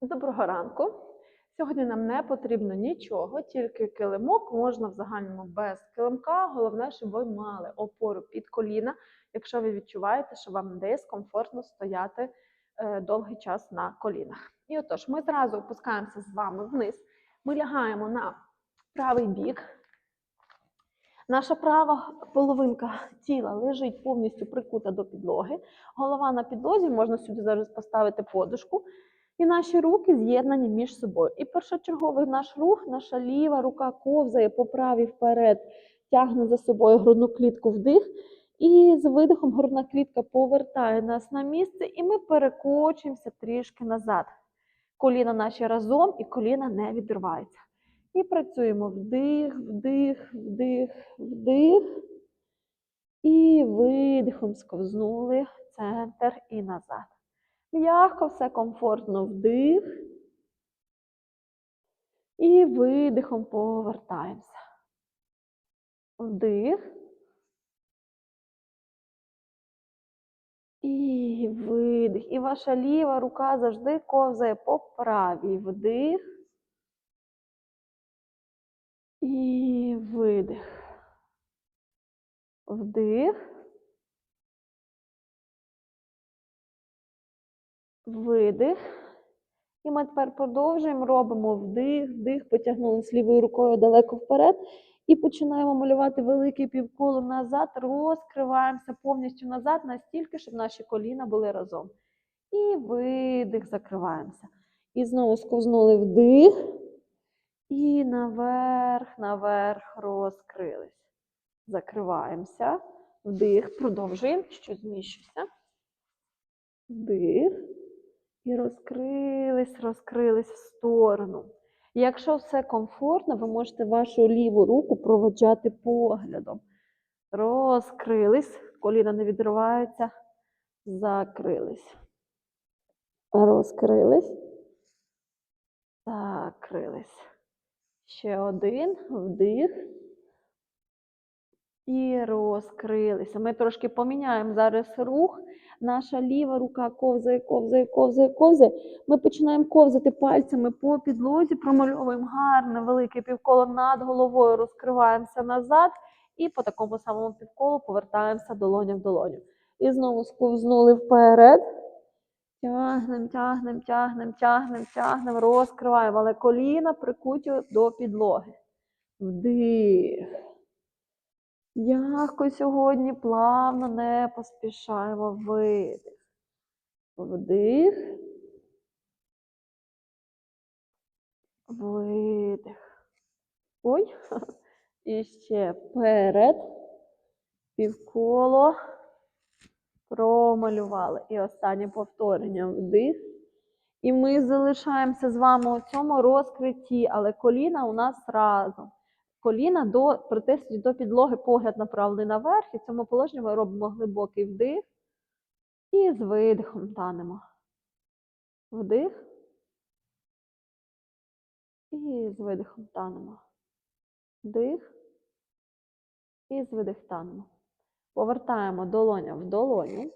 Доброго ранку. Сьогодні нам не потрібно нічого, тільки килимок, можна в загальному без килимка. Головне, щоб ви мали опору під коліна, якщо ви відчуваєте, що вам десь комфортно стояти е, довгий час на колінах. І отож, ми зразу опускаємося з вами вниз. Ми лягаємо на правий бік. Наша права половинка тіла лежить повністю прикута до підлоги. Голова на підлозі, можна сюди зараз поставити подушку. І наші руки з'єднані між собою. І першочерговий наш рух, наша ліва рука ковзає по правій вперед, тягне за собою грудну клітку вдих. І з видихом грудна клітка повертає нас на місце, і ми перекочуємося трішки назад. Коліна наші разом, і коліна не відриваються. І працюємо вдих, вдих, вдих, вдих. І видихом сковзнули центр і назад. М'яко, все комфортно вдих. І видихом повертаємося. Вдих. І видих. І ваша ліва рука завжди ковзає по правій. Вдих. І видих. Вдих. Видих. І ми тепер продовжуємо, робимо вдих, вдих, потягнулися лівою рукою далеко вперед. І починаємо малювати велике півколо назад, розкриваємося повністю назад, настільки, щоб наші коліна були разом. І видих, закриваємося. І знову сковзнули вдих. І наверх, наверх розкрились. Закриваємося. Вдих, продовжуємо, що зміщуся. Вдих. І розкрились, розкрились в сторону. Якщо все комфортно, ви можете вашу ліву руку проводжати поглядом. Розкрились, коліна не відриваються, закрились. Розкрились, закрились. Ще один вдих. І розкрилися. Ми трошки поміняємо зараз рух. Наша ліва рука ковзає, ковзає, ковзає, ковзає. Ми починаємо ковзати пальцями по підлозі, промальовуємо гарне велике півколо над головою, розкриваємося назад і по такому самому півколу повертаємося долоня в долоню. І знову сковзнули вперед. Тягнемо, тягнемо, тягнемо, тягнемо, тягнемо, розкриваємо, але коліна прикуті до підлоги. Вдих. М'яко сьогодні плавно не поспішаємо. Видих. Вдих. Видих. Ой. І ще вперед. Півколо. Промалювали. І останнє повторення. Вдих. І ми залишаємося з вами у цьому розкритті, але коліна у нас разом коліна до притиснуті до підлоги, погляд направлений наверх. І в цьому положенні ми робимо глибокий вдих і з видихом танемо. Вдих. І з видихом танемо. Вдих. І з видих танемо. Повертаємо долоня в долоню.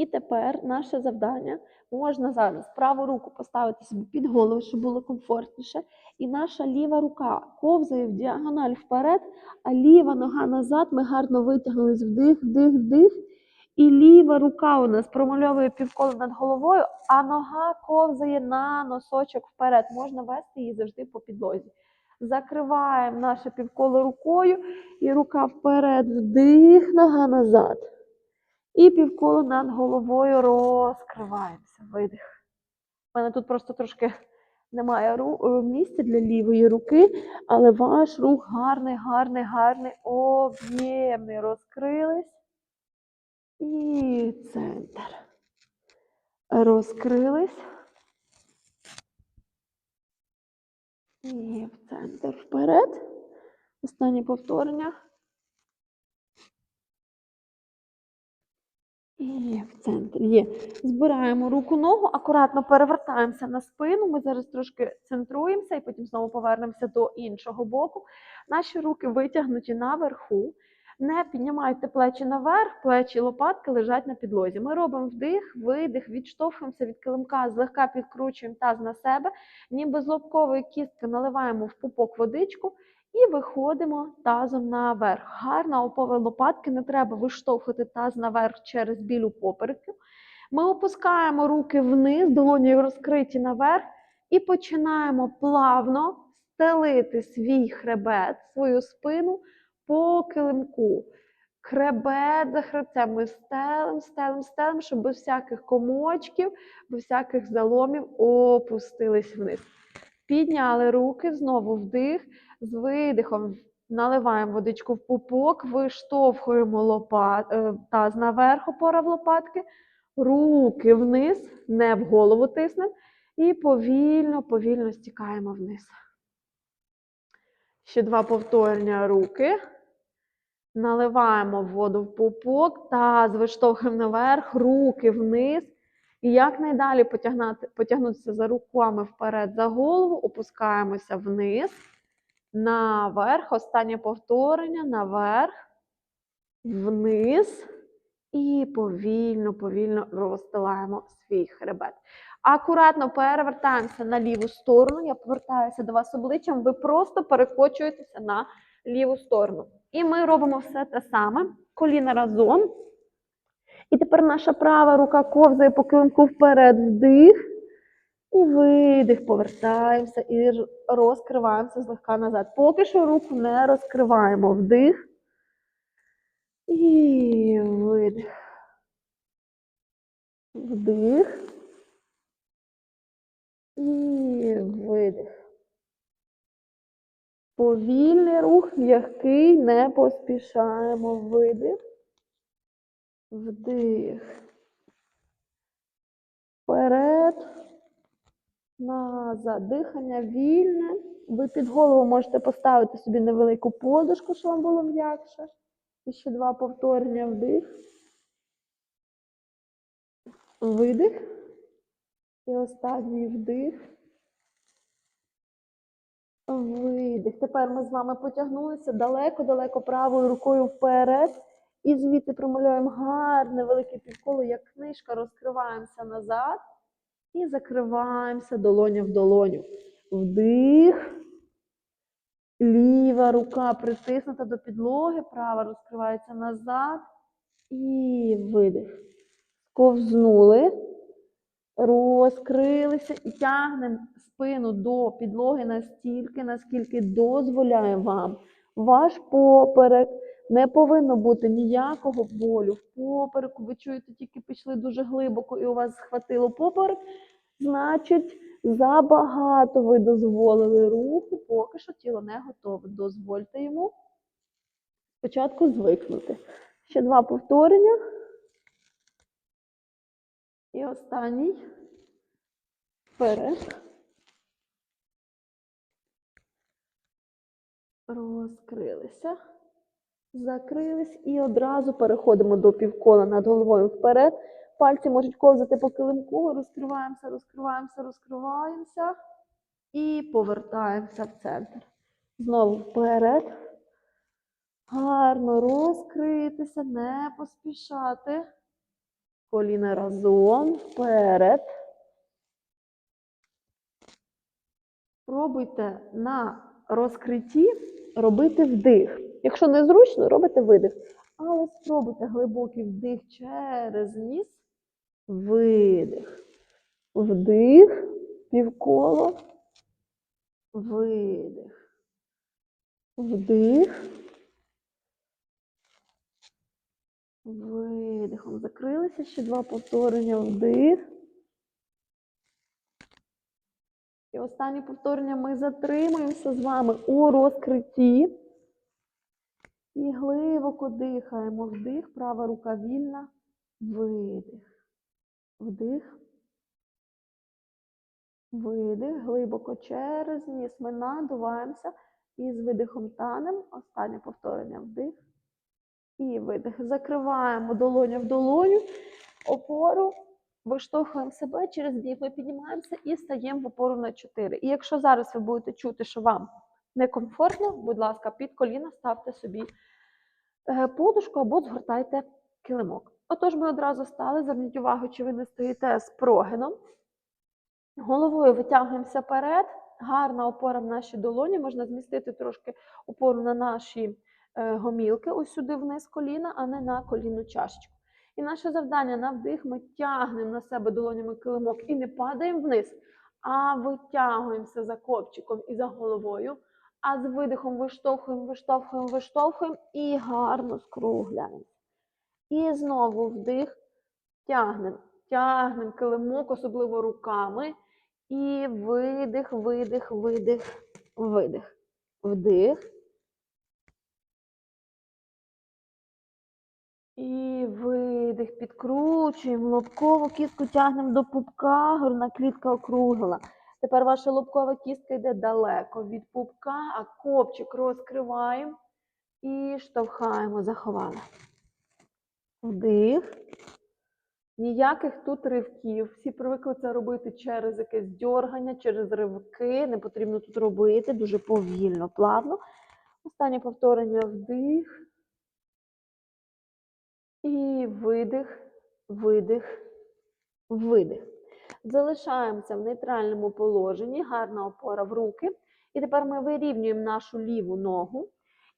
І тепер наше завдання можна зараз праву руку поставити собі під голову, щоб було комфортніше. І наша ліва рука ковзає в діагональ вперед, а ліва нога назад. Ми гарно витягнулись вдих, вдих, вдих. І ліва рука у нас промальовує півколо над головою, а нога ковзає на носочок вперед. Можна вести її завжди по підлозі. Закриваємо наше півколо рукою, і рука вперед, вдих, нога назад. І півколо над головою розкриваємося. Видих. У мене тут просто трошки немає е, місця для лівої руки, але ваш рух гарний, гарний, гарний, об'ємний. Розкрились. І центр. Розкрились. І в центр вперед. Останнє повторення. І в центр є. Збираємо руку ногу, акуратно перевертаємося на спину. Ми зараз трошки центруємося і потім знову повернемося до іншого боку. Наші руки витягнуті наверху. Не піднімайте плечі наверх, плечі лопатки лежать на підлозі. Ми робимо вдих, видих, відштовхуємося від килимка, злегка підкручуємо таз на себе, ніби з лобкової кістки наливаємо в пупок водичку і виходимо тазом наверх. Гарна опора лопатки, не треба виштовхувати таз наверх через білю попереку. Ми опускаємо руки вниз, долоні розкриті наверх, і починаємо плавно стелити свій хребет, свою спину по килимку. Хребет за хребцем. Ми стелим, стелим, стелим, щоб без всяких комочків, без всяких заломів опустились вниз. Підняли руки, знову вдих, з видихом наливаємо водичку в пупок, виштовхуємо лопат, е, таз наверх, опора в лопатки, руки вниз, не в голову тиснемо, і повільно, повільно стікаємо вниз. Ще два повторення руки. Наливаємо воду в пупок, таз виштовхуємо наверх, руки вниз. І якнайдалі потягнути, потягнутися за руками вперед за голову, опускаємося вниз, наверх. Останнє повторення, наверх, вниз. І повільно, повільно розстилаємо свій хребет. Акуратно перевертаємося на ліву сторону. Я повертаюся до вас обличчям. Ви просто перекочуєтеся на ліву сторону. І ми робимо все те саме. Коліна разом. І тепер наша права рука ковзає по килимку вперед, вдих. І видих, повертаємося і розкриваємося злегка назад. Поки що руку не розкриваємо. Вдих. І видих. Вдих. І видих. Повільний рух, м'який, не поспішаємо. Видих. Вдих. Вперед. Назад. Дихання вільне. Ви під голову можете поставити собі невелику подушку, щоб вам було м'якше. І ще два повторення. Вдих. Видих. І останній вдих. Видих. Тепер ми з вами потягнулися далеко-далеко правою рукою вперед. І звідси промалюємо гарне велике півколо, як книжка, розкриваємося назад і закриваємося долоня в долоню. Вдих. Ліва рука притиснута до підлоги, права розкривається назад. І видих. Ковзнули, розкрилися і тягнемо спину до підлоги настільки, наскільки дозволяє вам. Ваш поперек. Не повинно бути ніякого болю в попереку. Ви чуєте, тільки пішли дуже глибоко і у вас схватило поперек. Значить, забагато ви дозволили руху, поки що тіло не готове. Дозвольте йому спочатку звикнути. Ще два повторення. І останній. Вперед. Розкрилися. Закрились і одразу переходимо до півкола над головою вперед. Пальці можуть ковзати по килимку, розкриваємося, розкриваємося, розкриваємося і повертаємося в центр. Знову вперед. Гарно розкритися, не поспішати. Коліна разом, вперед. Пробуйте на розкритті робити вдих. Якщо не зручно, робите видих. Але спробуйте глибокий вдих через ніс, видих. Вдих, півколо, видих. Вдих. Видихом. Закрилися ще два повторення. Вдих. І останнє повторення ми затримуємося з вами у розкритті. І глибоко дихаємо. Вдих, права рука вільна. Видих. Вдих. Видих. Глибоко через ніс. Ми надуваємося. І з видихом танем. Останнє повторення. Вдих. І видих. Закриваємо долоню в долоню, опору, виштовхуємо себе через бік. Ми піднімаємося і стаємо в опору на 4. І якщо зараз ви будете чути, що вам некомфортно, будь ласка, під коліна ставте собі е, подушку або згортайте килимок. Отож, ми одразу стали. Зверніть увагу, чи ви не стоїте з прогином. Головою витягуємося вперед. Гарна опора в нашій долоні. Можна змістити трошки опору на наші е, гомілки, ось сюди вниз коліна, а не на колінну чашечку. І наше завдання на вдих ми тягнемо на себе долонями килимок і не падаємо вниз, а витягуємося за копчиком і за головою. А з видихом виштовхуємо, виштовхуємо, виштовхуємо і гарно скругляємо. І знову вдих, тягнемо, тягнемо килимок, особливо руками. І видих, видих, видих, видих. Вдих. І видих. Підкручуємо лобкову кістку, тягнемо до пупка, грудна клітка округлена. Тепер ваша лобкова кістка йде далеко від пупка, а копчик розкриваємо і штовхаємо, заховали. Вдих. Ніяких тут ривків. Всі привикли це робити через якесь дьоргання, через ривки. Не потрібно тут робити дуже повільно, плавно. Останнє повторення вдих. І видих, видих, видих. Залишаємося в нейтральному положенні, гарна опора в руки. І тепер ми вирівнюємо нашу ліву ногу.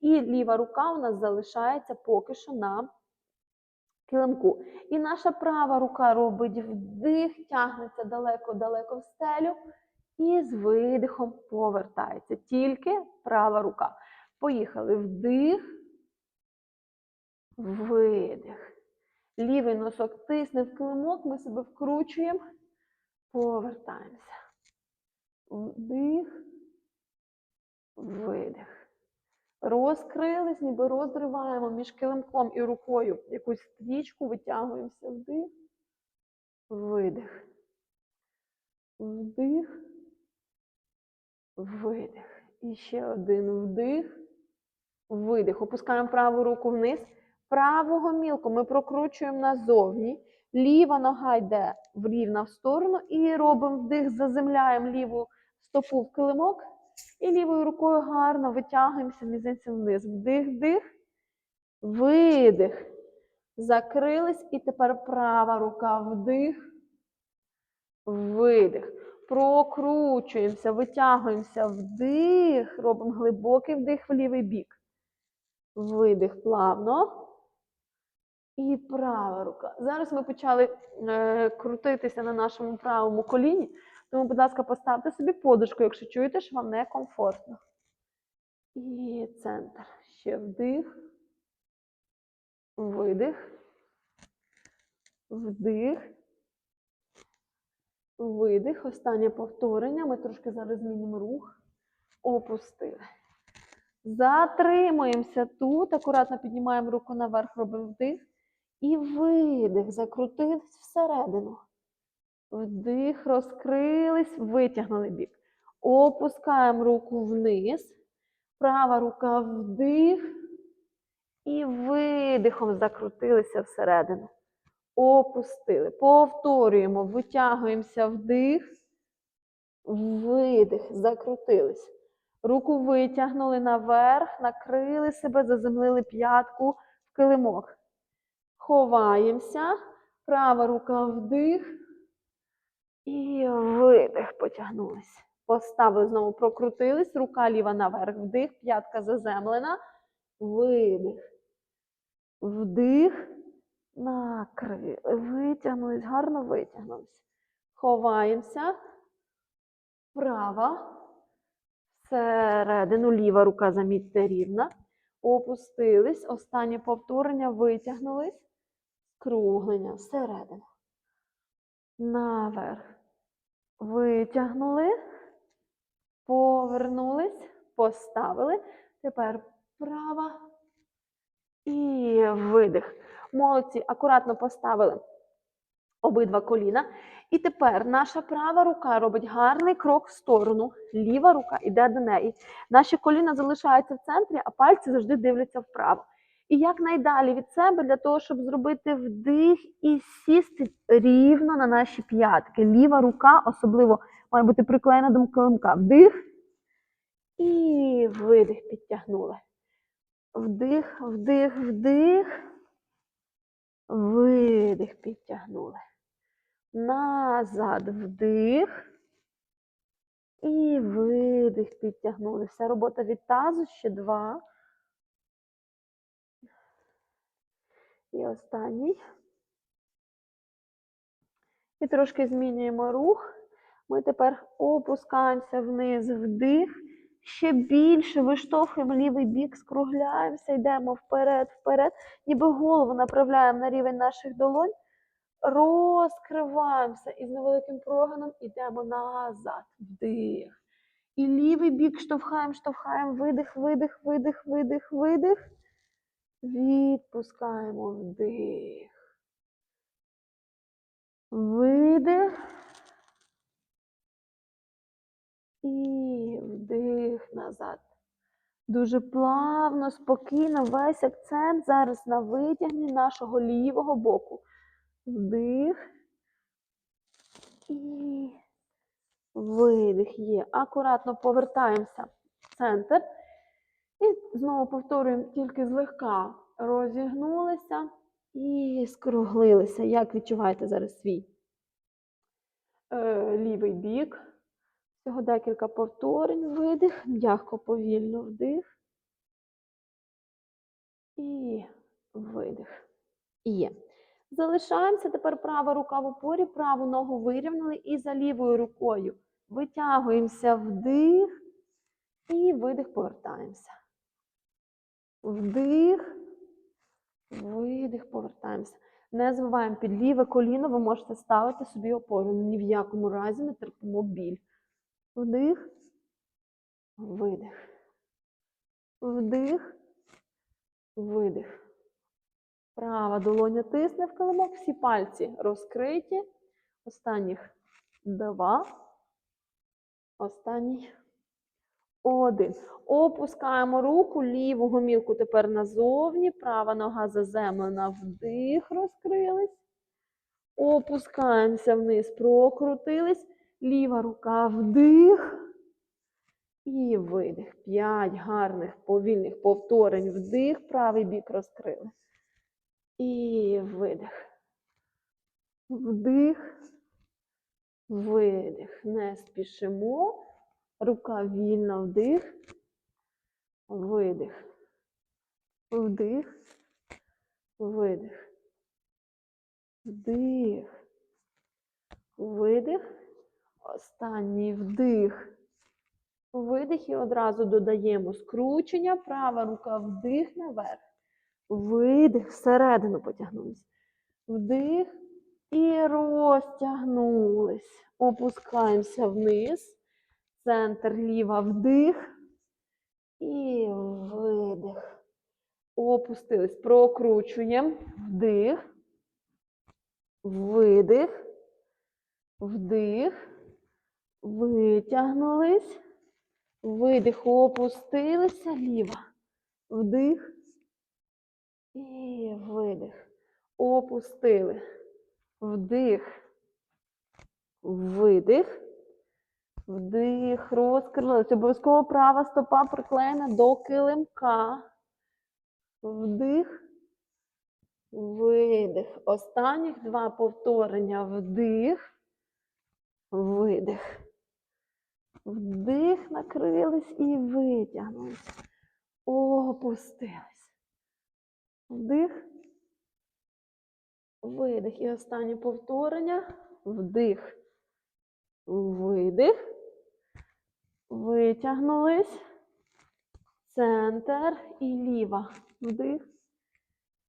І ліва рука у нас залишається поки що на килимку. І наша права рука робить вдих, тягнеться далеко-далеко в стелю. І з видихом повертається. Тільки права рука. Поїхали. Вдих. Видих. Лівий носок тисне в килимок, ми себе вкручуємо, повертаємося. Вдих, видих. Розкрились, ніби розриваємо між килимком і рукою якусь стрічку, витягуємося вдих, видих. Вдих, видих. І ще один вдих, видих. Опускаємо праву руку вниз. Праву гомілку ми прокручуємо назовні. Ліва нога йде в рівна в сторону і робимо вдих, заземляємо ліву стопу в килимок. І лівою рукою гарно витягуємося мізинцем вниз. Вдих, вдих, видих. Закрились. І тепер права рука вдих, видих. Прокручуємося, витягуємося вдих. Робимо глибокий вдих в лівий бік. Видих плавно. І права рука. Зараз ми почали е, крутитися на нашому правому коліні. Тому, будь ласка, поставте собі подушку, якщо чуєте, що вам некомфортно. І центр. Ще вдих. Видих. Вдих. Видих. Останнє повторення. Ми трошки зараз змінимо рух. Опустили. Затримуємося тут. Акуратно піднімаємо руку наверх, робимо вдих. І видих. Закрутились всередину. Вдих, розкрились, витягнули бік. Опускаємо руку вниз. Права рука вдих. І видихом закрутилися всередину. Опустили. Повторюємо. Витягуємося вдих. Видих. Закрутились. Руку витягнули наверх, накрили себе, заземлили п'ятку в килимок. Ховаємося. Права рука вдих. І видих, потягнулись. Поставили знову, прокрутились. Рука ліва наверх. Вдих, п'ятка заземлена. Видих. Вдих. Накрили. Витягнулись, гарно витягнулись. Ховаємося. Права. Всередину. Ліва рука, замітьте, рівна. Опустились. Останнє повторення. Витягнулись. Скруглення. Всередину. Наверх. Витягнули, повернулись, поставили. Тепер права і видих. Молодці, акуратно поставили обидва коліна. І тепер наша права рука робить гарний крок в сторону, ліва рука йде до неї. Наші коліна залишаються в центрі, а пальці завжди дивляться вправо. І якнайдалі від себе для того, щоб зробити вдих і сісти рівно на наші п'ятки. Ліва рука особливо має бути приклеєна до килимка. Вдих і видих підтягнули. Вдих, вдих, вдих. Видих підтягнули. Назад вдих. І видих підтягнули. Вся робота від тазу ще два. І останній. І трошки змінюємо рух. Ми тепер опускаємося вниз, вдих. Ще більше виштовхуємо лівий бік, скругляємося, йдемо вперед, вперед, ніби голову направляємо на рівень наших долонь, розкриваємося і з невеликим прогином йдемо назад. Вдих. І лівий бік штовхаємо, штовхаємо, видих, видих, видих, видих, видих. Відпускаємо вдих. Видих. І вдих назад. Дуже плавно, спокійно, весь акцент зараз на витягненні нашого лівого боку. Вдих. І видих є. Акуратно повертаємося в центр. І знову повторюємо, тільки злегка розігнулися і скруглилися. Як відчуваєте зараз свій е, лівий бік? Всього декілька повторень, видих, м'яко повільно вдих. І видих. Є. Залишаємося тепер права рука в опорі, праву ногу вирівняли і за лівою рукою витягуємося вдих і видих, повертаємося. Вдих, видих, повертаємося. Не забуваємо під ліве коліно, ви можете ставити собі опору. Ні в якому разі не терпимо біль. Вдих, видих. Вдих, видих. Права долоня тисне в килимок, всі пальці розкриті. Останніх два. Останній один. Опускаємо руку, ліву гомілку тепер назовні, права нога заземлена, вдих, розкрились. Опускаємося вниз, прокрутились. Ліва рука вдих. І видих. П'ять гарних повільних повторень. Вдих, правий бік розкрили. І видих. Вдих. Видих. Не спішимо. Рука вільна, вдих. Видих. Вдих. Видих. Вдих. Видих. Останній вдих. Видих і одразу додаємо скручення. Права рука вдих наверх. Видих, всередину потягнулись. Вдих і розтягнулись. Опускаємося вниз. Центр ліва вдих. І видих. Опустились. Прокручуємо. Вдих. Видих. Вдих. Витягнулись. Видих. Опустилися. Ліва. Вдих. І видих. Опустили. Вдих. Видих. Вдих. Розкрилися. Обов'язково права стопа приклеєна до килимка. Вдих. Видих. Останніх два повторення. Вдих. Видих. Вдих, накрились і витягнулись. Опустились. Вдих. Видих. І останнє повторення. Вдих. Видих. Витягнулись. Центр і ліва. Вдих.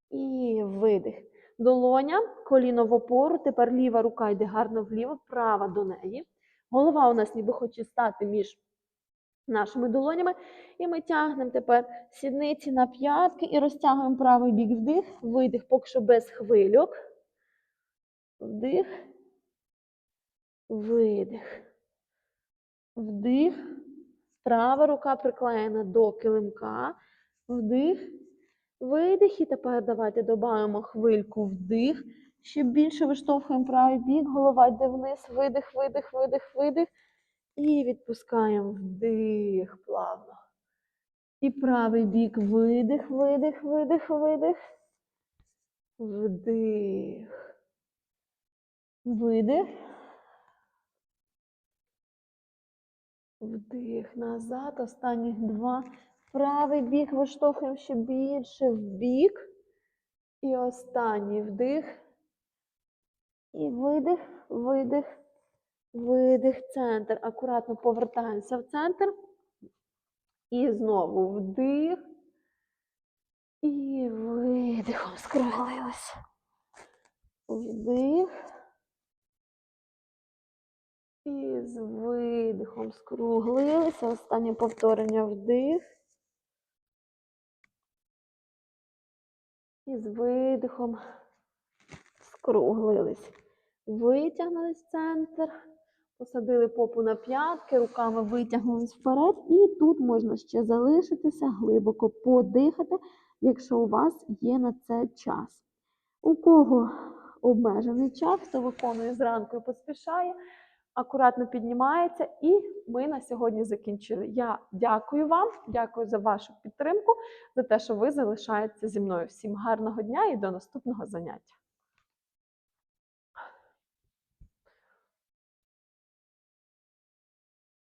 І видих. Долоня, коліно в опору. Тепер ліва рука йде гарно вліво, права до неї. Голова у нас ніби хоче стати між нашими долонями. І ми тягнемо тепер сідниці на п'ятки і розтягуємо правий бік вдих, видих, поки що без хвильок. Вдих. Видих. Вдих. Права рука приклеєна до килимка. Вдих. Видих. І тепер давайте додаємо хвильку вдих. Ще більше виштовхуємо правий бік, голова йде вниз. Видих, видих, видих, видих. І відпускаємо вдих плавно. І правий бік видих, видих, видих, видих. Вдих. Видих. Вдих назад. Останніх два. Правий бік виштовхуємо ще більше в бік. І останній вдих. І видих, видих, видих, центр. Акуратно повертаємося в центр. І знову вдих. І видихом скруглилися. Вдих. І з видихом скруглилися. Останнє повторення вдих. І з видихом скруглились. Витягнулись в центр. Посадили попу на п'ятки, руками витягнулись вперед. І тут можна ще залишитися, глибоко подихати, якщо у вас є на це час. У кого обмежений час, хто виконує зранку і поспішає, акуратно піднімається. І ми на сьогодні закінчили. Я дякую вам, дякую за вашу підтримку, за те, що ви залишаєтеся зі мною. Всім гарного дня і до наступного заняття.